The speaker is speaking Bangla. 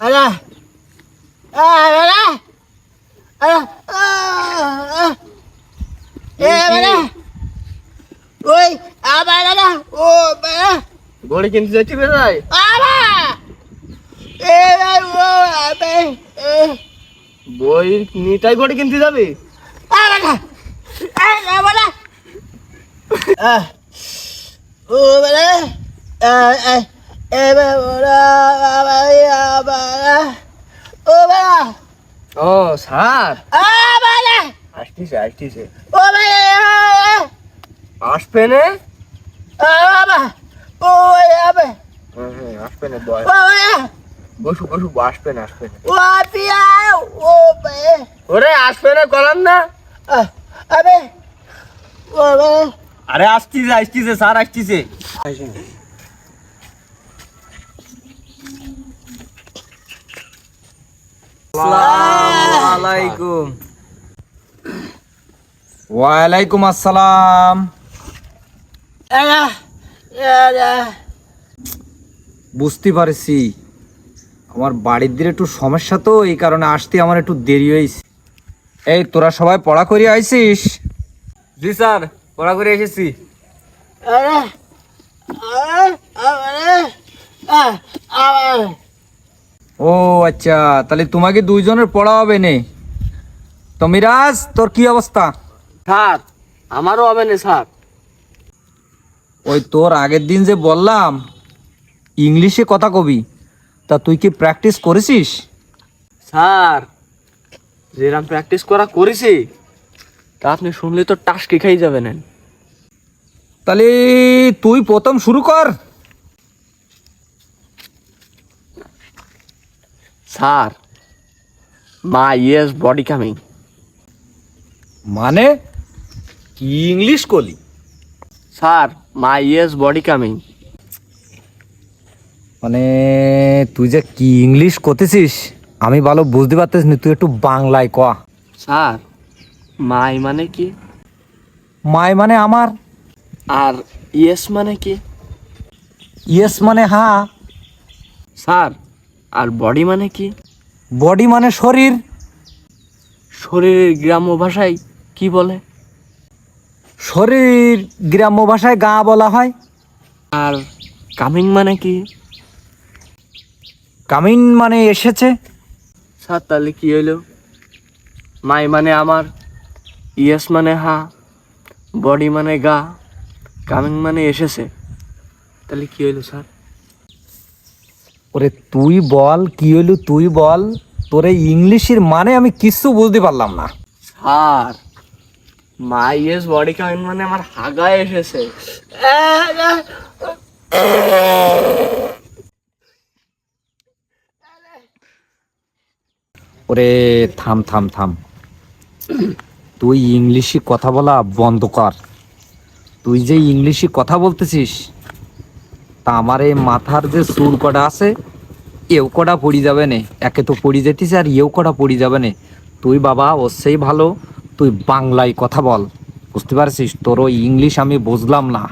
আলা আলা আলা এ বাবা ওই আবার আলা ও বাবা গড়ি কিনতে যাচ্ছি বেড়াই আলা এ বাবা ও আবে এ বই নিতাই গড়ি কিনতে যাবি আলা আলা বাবা আহ ও বাবা আ আ এ বাবা বাবা বাবা ও বাবা ও স্যার আসতিছে আসতিছে। আসবে না? আসবে না বসু বসু আসবে না আসবে ওরে আসবে না কলাম না। আরে আসতিছে আসতিছে স্যার আসতিছে। আলাইকুম। ওয়ালাইকুম আসসালাম। বুঝতে পারছি। আমার বাড়ির দিকে একটু সমস্যা তো এই কারণে আসতে আমার একটু দেরি হয়েছে। এই তোরা সবাই পড়া করে আইছিস জি স্যার পড়া করে এসেছি। আলা আলা আলা ও আচ্ছা তাহলে তোমাকে দুইজনের পড়া হবে নে। তো মিরাজ তোর কি অবস্থা? স্যার আমারও হবে না স্যার। ওই তোর আগের দিন যে বললাম ইংলিশে কথা কবি তা তুই কি প্র্যাকটিস করেছিস? স্যার যেরকম প্র্যাকটিস করা করেছি তা আপনি শুনলে তো টাসকে খাই যাবেন। তাহলে তুই প্রথম শুরু কর। স্যার মা ইয়েস বডি কামিং মানে? কি ইংলিশ কলি? স্যার মা ইয়েস বডি কামিং মানে তুই যে কি ইংলিশ করতেছিস আমি ভালো বুঝতে পারতেছি না তুই একটু বাংলায় ক। স্যার মাই মানে কি? মাই মানে আমার। আর ইয়েস মানে কি? ইয়েস মানে হ্যাঁ স্যার আর বডি মানে কি? বডি মানে শরীর। শরীরের গ্রাম্য ভাষায় কি বলে? শরীর গ্রাম্য ভাষায় গা বলা হয়। আর কামিং মানে কি? কামিন মানে এসেছে। স্যার তাহলে কি হইল? মাই মানে আমার ইয়েস মানে হা বডি মানে গা কামিং মানে এসেছে। তাহলে কি হইল স্যার? ওরে তুই বল কি হইল তুই বল? তোর এই ইংলিশের মানে আমি কিচ্ছু বুঝতে পারলাম না। Sir my yes body coming মানে আমার হাগায় এসেছে। ওরে থাম থাম থাম। তুই ইংলিশে কথা বলা বন্ধ কর। তুই যে ইংলিশে কথা বলতেছিস তা আমার এই মাথার যে সুর কটা আছে, এও কটা পড়ি যাবে নে। একে তো পড়ি যেতিস আর এও কটা পড়ি যাবে নে। তুই বাবা অবশ্যই ভালো, তুই বাংলায় কথা বল। বুঝতে পারছিস? তোর ওই ইংলিশ আমি বুঝলাম না।